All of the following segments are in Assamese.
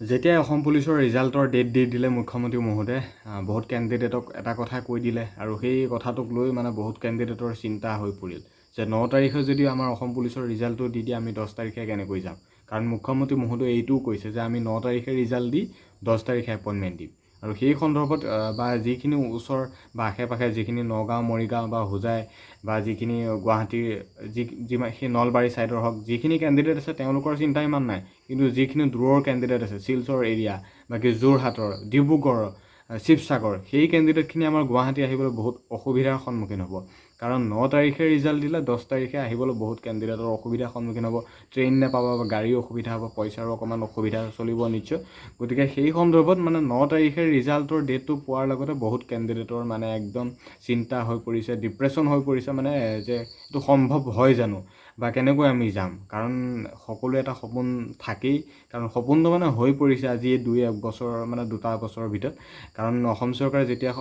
যেতিয়াই অসম পুলিচৰ ৰিজাল্টৰ ডেট দি দিলে মুখ্যমন্ত্ৰী মহোদয়ে বহুত কেণ্ডিডেটক এটা কথা কৈ দিলে আৰু সেই কথাটোক লৈ মানে বহুত কেণ্ডিডেটৰ চিন্তা হৈ পৰিল যে ন তাৰিখে যদি আমাৰ অসম পুলিচৰ ৰিজাল্টটো দি দিয়ে আমি দহ তাৰিখে কেনেকৈ যাম? কাৰণ মুখ্যমন্ত্ৰী মহোদয়ে এইটোও কৈছে যে আমি ন তাৰিখে ৰিজাল্ট দি দহ তাৰিখে এপইণ্টমেণ্ট দিম। আৰু সেই সন্দৰ্ভত বা যিখিনি ওচৰ বা আশে পাশে যিখিনি নগাঁও মৰিগাঁও বা হোজাই বা যিখিনি গুৱাহাটীৰ যি যিমান সেই নলবাৰী ছাইডৰ হওক যিখিনি কেণ্ডিডেট আছে তেওঁলোকৰ চিন্তা ইমান নাই। কিন্তু যিখিনি দূৰৰ কেণ্ডিডেট আছে শিলচৰ এৰিয়া বাকী যোৰহাটৰ ডিব্ৰুগড় আহ, শিৱসাগৰ সেই কেণ্ডিডেটখিনি আমাৰ গুৱাহাটী আহিবলৈ বহুত অসুবিধাৰ সন্মুখীন হ'ব। কাৰণ ন তাৰিখে ৰিজাল্ট দিলে, দহ তাৰিখে আহিবলৈ বহুত কেণ্ডিডেটৰ অসুবিধাৰ সন্মুখীন হ'ব। ট্ৰেইন নাপাব বা গাড়ীৰ অসুবিধা হ'ব, পইচাৰো অকণমান অসুবিধা চলিব নিশ্চয়। গতিকে সেই সন্দৰ্ভত মানে ন তাৰিখে ৰিজাল্টৰ ডেটটো পোৱাৰ লগতে বহুত কেণ্ডিডেটৰ মানে একদম চিন্তা হৈ পৰিছে ডিপ্ৰেশ্যন হৈ পৰিছে মানে যে এইটো সম্ভৱ হয় জানো? বা কেনেকৈ আমি যাম? কাৰণ সকলোৱে এটা সপোন থাকেই। কাৰণ সপোনটো মানে হৈ পৰিছে আজি দুই এক বছৰ মানে দুটা বছৰৰ ভিতৰত। কাৰণ অসম চৰকাৰে যেতিয়া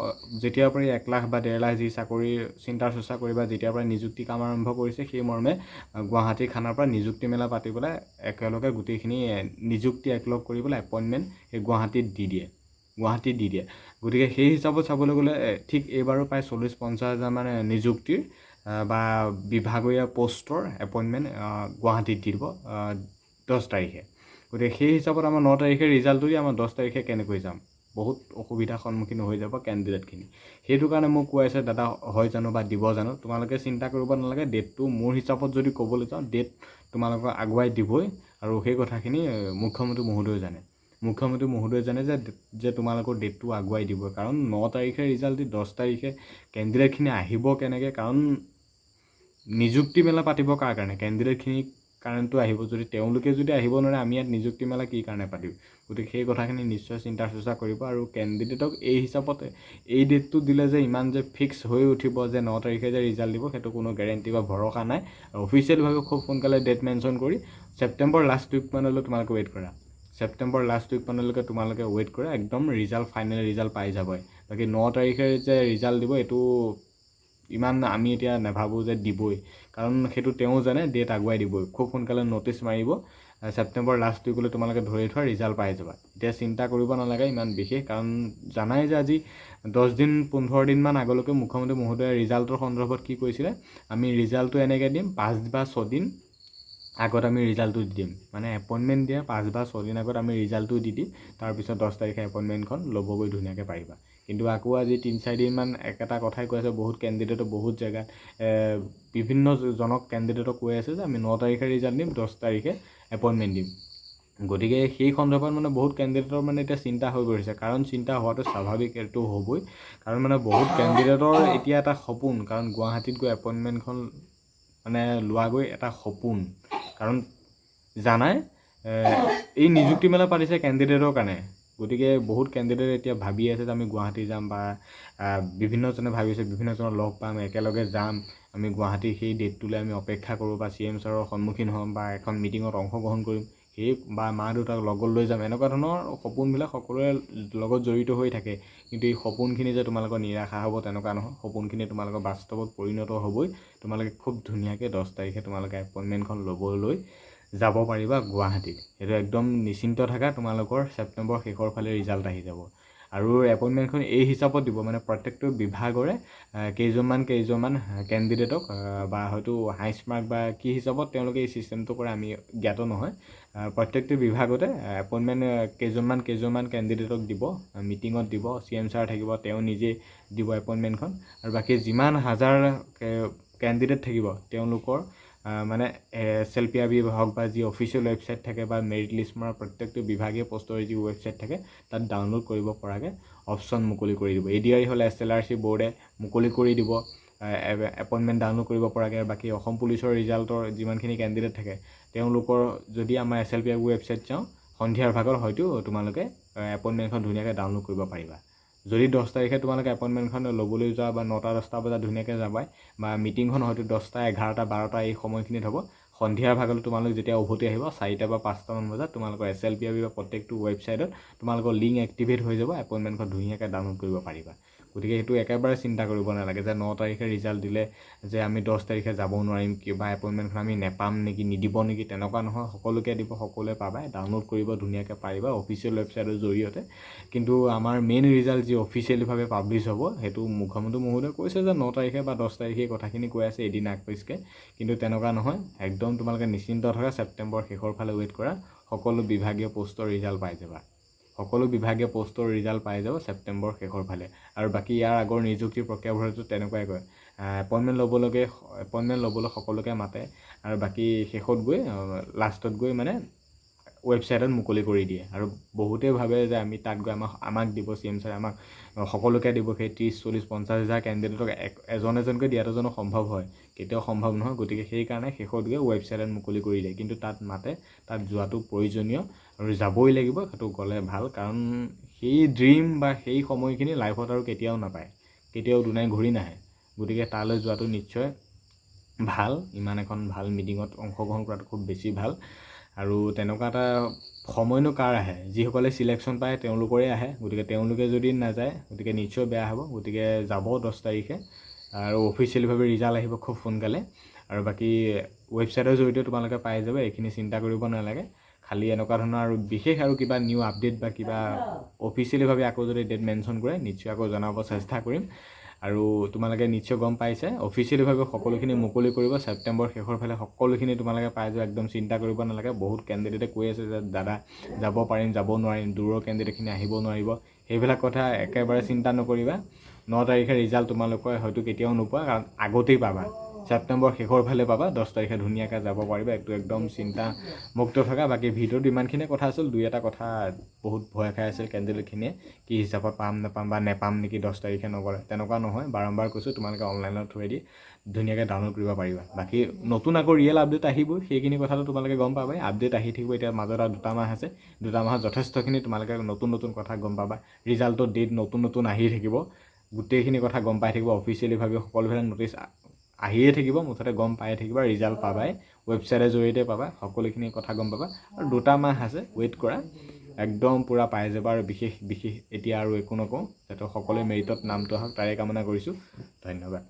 যেতিয়াৰ পৰাই এক লাখ বা ডেৰ লাখ যি চাকৰি চিন্তা চৰ্চা কৰি বা যেতিয়াৰ পৰাই নিযুক্তি কাম আৰম্ভ কৰিছে সেই মৰ্মে গুৱাহাটী খানাৰ পৰা নিযুক্তি মেলা পাতি পেলাই একেলগে গোটেইখিনি নিযুক্তি একলগ কৰি পেলাই এপইণ্টমেণ্ট সেই গুৱাহাটীত দি দিয়ে। গুৱাহাটীত দি দিয়ে। গতিকে সেই হিচাপত চাবলৈ গ'লে ঠিক এইবাৰো প্ৰায় চল্লিছ পঞ্চাছ হাজাৰমান এ, নিযুক্তিৰ বা বিভাগীয় পষ্টৰ এপইণ্টমেণ্ট গুৱাহাটীত দিব দহ তাৰিখে। গতিকে সেই হিচাপত আমাৰ ন তাৰিখে ৰিজাল্টটো দি আমাৰ দহ তাৰিখে কেনেকৈ যাম? বহুত অসুবিধাৰ সন্মুখীন হৈ যাব কেণ্ডিডেটখিনি সেইটো কাৰণে মোক কৈ আছে দাদা, হয় জানো বা দিব জানো? তোমালোকে চিন্তা কৰিব নালাগে ডেটটো মোৰ হিচাপত যদি ক'বলৈ যাওঁ ডেট তোমালোকক আগুৱাই দিবই। আৰু সেই কথাখিনি মুখ্যমন্ত্ৰী মহোদয়ে জানে। মুখ্যমন্ত্ৰী মহোদয়ে জানে যে যে তোমালোকৰ ডেটটো আগুৱাই দিব কাৰণ ন তাৰিখে ৰিজাল্ট দি দহ তাৰিখে কেণ্ডিডেটখিনি আহিব কেনেকৈ? কাৰণ নিযুক্তি মেলা পাতিব কাৰ কাৰণে? কেণ্ডিডেটখিনিৰ কাৰণেতো আহিব। যদি তেওঁলোকে যদি আহিব নোৱাৰে, আমি ইয়াত নিযুক্তি মেলা কি কাৰণে পাতিম? গতিকে সেই কথাখিনি নিশ্চয় চিন্তা চৰ্চা কৰিব আৰু কেণ্ডিডেটক এই হিচাপত, এই ডেটটো দিলে যে ইমান যে ফিক্স হৈ উঠিব যে ন তাৰিখে যে ৰিজাল্ট দিব, সেইটো কোনো গেৰেণ্টি বা ভৰসা নাই। অফিচিয়েলভাৱে খুব সোনকালে ডেট মেনশ্যন কৰি ছেপ্টেম্বৰ লাষ্ট উইকমানলৈ তোমালোকে ৱেইট কৰা। ছেপ্টেম্বৰ লাষ্ট উইকমানলৈকে তোমালোকে ৱেইট কৰা। একদম ৰিজাল্ট ফাইনেল ৰিজাল্ট পাই যাবই। বাকী ন তাৰিখে যে ৰিজাল্ট দিব, এইটো ইমান আমি এতিয়া নাভাবোঁ যে দিবই। কাৰণ সেইটো তেওঁ জানে, ডেট আগুৱাই দিবই। খুব সোনকালে ন'টিচ মাৰিব। ছেপ্টেম্বৰ লাষ্ট উইকলৈ তোমালোকে ধৰি থোৱা ৰিজাল্ট পাই যাবা। এতিয়া চিন্তা কৰিব নালাগে ইমান বিশেষ, কাৰণ জানাই যে আজি দহদিন পোন্ধৰ দিনমান আগলৈকে মুখ্যমন্ত্ৰী মহোদয়ে ৰিজাল্টৰ সন্দৰ্ভত কি কৈছিলে, আমি ৰিজাল্টটো এনেকৈ দিম, পাঁচ বা ছদিন আগত আমি ৰিজাল্টটো দি দিম। মানে এপইণ্টমেণ্ট দিয়াৰ পাঁচ বা ছদিন আগত আমি ৰিজাল্টটো দি দিম তাৰপিছত দহ তাৰিখে এপইণ্টমেণ্টখন ল'বগৈ ধুনীয়াকৈ পাৰিবা। কিন্তু আকৌ আজি তিনি চাৰিদিনমান একেটা কথাই কৈ আছে বহুত কেণ্ডিডেটে বহুত জেগাত এ, বিভিন্ন কেণ্ডিডেটক কৈ আছে যে আমি ন তাৰিখে ৰিজাল্ট দিম দহ তাৰিখে এপইণ্টমেণ্ট দিম। গতিকে সেই সন্দৰ্ভত মানে বহুত কেণ্ডিডেটৰ মানে এতিয়া চিন্তা হৈ পৰিছে। কাৰণ চিন্তা হোৱাটো স্বাভাৱিক এইটো হ'বই। কাৰণ মানে বহুত কেণ্ডিডেটৰ এতিয়া এটা সপোন কাৰণ গুৱাহাটীত গৈ এপইণ্টমেণ্টখন মানে লোৱাগৈ এটা সপোন। কাৰণ জানাই এই নিযুক্তি মেলা পাতিছে কেণ্ডিডেটৰ কাৰণে। গতিকে বহুত কেণ্ডিডেট এতিয়া ভাবি আছে যে আমি গুৱাহাটী যাম বা বিভিন্নজনে ভাবিছে বিভিন্নজনক লগ পাম একেলগে যাম। আমি গুৱাহাটীৰ সেই ডেটটোলৈ আমি অপেক্ষা কৰোঁ বা চি এম ছাৰৰ সন্মুখীন হ'ম বা এখন মিটিঙত অংশগ্ৰহণ কৰিম। সেই বা মা দেউতাক লগত লৈ যাম এনেকুৱা ধৰণৰ সপোনবিলাক সকলোৰে লগত জড়িত হৈ থাকে। কিন্তু এই সপোনখিনি যে তোমালোকৰ নিৰাশা হ'ব তেনেকুৱা নহয় সপোনখিনি তোমালোকৰ বাস্তৱত পৰিণত হ'বই। তোমালোকে খুব ধুনীয়াকৈ দহ তাৰিখে তোমালোকে এপইণ্টমেণ্টখন ল'বলৈ যাব পাৰিবা গুৱাহাটীত। সেইটো একদম নিশ্চিন্ত থাকা তোমালোকৰ ছেপ্টেম্বৰ শেষৰ ফালে ৰিজাল্ট আহি যাব। আৰু এপইণ্টমেণ্টখন এই হিচাপত দিব মানে প্ৰত্যেকটো বিভাগৰে কেইজনমান কেইজনমান কেণ্ডিডেটক বা হয়তো হাইষ্ট মাৰ্ক বা কি হিচাপত তেওঁলোকে এই ছিষ্টেমটো কৰে আমি জ্ঞাত নহয়। প্ৰত্যেকটো বিভাগতে এপইণ্টমেণ্ট কেইজনমান কেইজনমান কেণ্ডিডেটক দিব মিটিঙত দিব চি এম ছাৰ থাকিব তেওঁ নিজে দিব এপইণ্টমেণ্টখন আৰু বাকী যিমান হাজাৰ কেণ্ডিডেট থাকিব তেওঁলোকৰ মানে S L P R B হওক বা যি অফিচিয়েল ৱেবছাইট থাকে বা মেৰিট লিষ্ট মৰা প্ৰত্যেকটো বিভাগীয় পষ্টৰ যি ৱেবছাইট থাকে তাত ডাউনলোড কৰিব পৰাকৈ অপশ্যন মুকলি কৰি দিব। এ ডি আৰ ই হ'লে এছ এল আৰ চি বৰ্ডে মুকলি কৰি দিব এপইণ্টমেণ্ট ডাউনলোড কৰিব পৰাকৈ বাকী অসম পুলিচৰ ৰিজাল্টৰ যিমানখিনি কেণ্ডিডেট থাকে তেওঁলোকৰ যদি আমাৰ S L P R website যাওঁ সন্ধিয়াৰ ভাগত হয়তো তোমালোকে এপইণ্টমেণ্টখন ধুনীয়াকৈ ডাউনলোড কৰিব পাৰিবা। যদি দহ তাৰিখে তোমালোকে এপইণ্টমেণ্টখন ল'বলৈ যোৱা বা নটা দহটা বজাত ধুনীয়াকৈ যাবাই বা মিটিংখন হয়তো দহটা এঘাৰটা বাৰটা এই সময়খিনিত হ'ব সন্ধিয়াৰ ভাগলৈ তোমালোক যেতিয়া উভতি আহিব চাৰিটা বা পাঁচটামান বজাত তোমালোকৰ S L P R B বা প্ৰত্যেকটো ৱেবছাইটত তোমালোকৰ লিংক এক্টিভেট হৈ যাব এপইণ্টমেণ্টখন ধুনীয়াকৈ ডাউনলোড কৰিব পাৰিবা। গতিকে সেইটো একেবাৰে চিন্তা কৰিব নালাগে যে ন তাৰিখে ৰিজাল্ট দিলে যে আমি দহ তাৰিখে যাব নোৱাৰিম, কিবা এপইণ্টমেণ্টখন আমি নেপাম নেকি, নিদিব নেকি, তেনেকুৱা নহয়, সকলোকে দিব, সকলোৱে পাবা ডাউনলোড কৰিব ধুনীয়াকৈ পাৰিবা অফিচিয়েল ৱেবছাইটৰ জৰিয়তে। কিন্তু আমাৰ মেইন ৰিজাল্ট যি অফিচিয়েলিভাৱে পাব্লিছ হ'ব, সেইটো মুখ্যমন্ত্ৰী মহোদয়ে কৈছে যে ন তাৰিখে বা দহ তাৰিখে কথাখিনি কৈ আছে এদিন আগ পিছকৈ কিন্তু তেনেকুৱা নহয়, একদম তোমালোকে নিশ্চিন্ত থকা, ছেপ্টেম্বৰ শেষৰ ফালে ৱেইট কৰা, সকলো বিভাগীয় পষ্টৰ ৰিজাল্ট পাই যাবা। সকলো বিভাগীয় পষ্টৰ ৰিজাল্ট পাই যাব ছেপ্টেম্বৰ শেষৰ ফালে। আৰু বাকী ইয়াৰ আগৰ নিযুক্তি প্ৰক্ৰিয়াবোৰতো তেনেকুৱাই কয়। এপইণ্টমেণ্ট ল'বলৈকে এপইণ্টমেণ্ট ল'বলৈ সকলোকে মাতে। আৰু বাকী শেষত গৈ লাষ্টত গৈ মানে ৱেবছাইটত মুকলি কৰি দিয়ে। আৰু বহুতেই ভাবে যে আমি তাত গৈ আমাক আমাক দিব চি এম ছাৰে আমাক সকলোকে দিব। সেই ত্ৰিছ চল্লিছ পঞ্চাছ হাজাৰ কেণ্ডিডেটক এজন এজনকৈ দিয়াটো জানো সম্ভৱ হয়? কেতিয়াও সম্ভৱ নহয়। গতিকে সেইকাৰণে শেষত গৈ ৱেবছাইটত মুকলি কৰি দিয়ে। কিন্তু তাত মাতে তাত যোৱাটো প্ৰয়োজনীয়। আৰু যাবই লাগিব সেইটো গ'লে ভাল। কাৰণ সেই ড্ৰিম বা সেই সময়খিনি লাইফত আৰু কেতিয়াও নাপায়। কেতিয়াও দুনাই ঘূৰি নাহে। গতিকে তালৈ যোৱাটো নিশ্চয় ভাল। ইমান এখন ভাল মিটিঙত অংশগ্ৰহণ কৰাটো খুব বেছি ভাল। আৰু তেনেকুৱা এটা সময়নো কাৰ আহে? যিসকলে চিলেকশ্যন পায় তেওঁলোকৰে আহে। গতিকে তেওঁলোকে যদি নাযায় গতিকে নিশ্চয় বেয়া হ'ব। গতিকে যাব দহ তাৰিখে। আৰু অফিচিয়েলিভাৱে ৰিজাল্ট আহিব খুব সোনকালে। আৰু বাকী ৱেবছাইটৰ জৰিয়তে তোমালোকে পাই যাবা। এইখিনি চিন্তা কৰিব নালাগে। খালি এনেকুৱা ধৰণৰ আৰু বিশেষ আৰু কিবা নিউ আপডেট বা কিবা অফিচিয়েলিভাৱে আকৌ যদি ডেট মেনশ্যন কৰে, নিশ্চয় আকৌ জনাব চেষ্টা কৰিম। আৰু তোমালোকে নিশ্চয় গম পাইছে অফিচিয়েলিভাৱে সকলোখিনি মুকলি কৰিব, ছেপ্টেম্বৰ শেষৰ ফালে সকলোখিনি তোমালোকে পাই যোৱা, একদম চিন্তা কৰিব নালাগে। বহুত কেণ্ডিডেটে কৈ আছে যে, দাদা, যাব পাৰিম, যাব নোৱাৰিম, দূৰৰ কেণ্ডিডেটখিনি আহিব নোৱাৰিব। সেইবিলাক কথা একেবাৰে চিন্তা নকৰিবা। ন তাৰিখে ৰিজাল্ট তোমালোকে হয়তো কেতিয়াও নোপোৱা, কাৰণ আগতেই পাবা। ছেপ্টেম্বৰ শেষৰ ফালে পাবা দহ তাৰিখে ধুনীয়াকৈ যাব পাৰিবা এইটো একদম চিন্তা মুক্ত থকা। বাকী ভিডিঅ'ত ইমানখিনিয়ে কথা আছিল দুই এটা কথা বহুত ভয় খাই আছিল কেণ্ডিডেটখিনিয়ে কি হিচাপত পাম নাপাম বা নেপাম নেকি দহ তাৰিখে নগ'লে। তেনেকুৱা নহয় বাৰম্বাৰ কৈছোঁ তোমালোকে অনলাইনৰ থ্ৰুৱেদি ধুনীয়াকৈ ডাউনলোড কৰিব পাৰিবা। বাকী নতুন আকৌ ৰিয়েল আপডেট আহিবই সেইখিনি কথাটো তোমালোকে গম পাবাই। আপডেট আহি থাকিব এতিয়া মাজত আৰু দুটা মাহ আছে দুটা মাহত যথেষ্টখিনি তোমালোকে নতুন নতুন কথা গম পাবা। ৰিজাল্টৰ ডেট নতুন নতুন আহি থাকিব গোটেইখিনি কথা গম পাই থাকিব। অফিচিয়েলিভাৱে সকলোফালে নটিচ আহিয়ে থাকিব মুঠতে গম পায়ে থাকিবা ৰিজাল্ট পাবাই ৱেবছাইটৰ জৰিয়তে পাবা সকলোখিনি কথা গম পাবা। আৰু দুটা মাহ আছে ৱেইট কৰা। একদম পূৰা পাই যাবা আৰু বিশেষ বিশেষ এতিয়া আৰু একো নকওঁ যাতে সকলোৱে মেৰিটত নামটো আহক তাৰে কামনা কৰিছোঁ। ধন্যবাদ।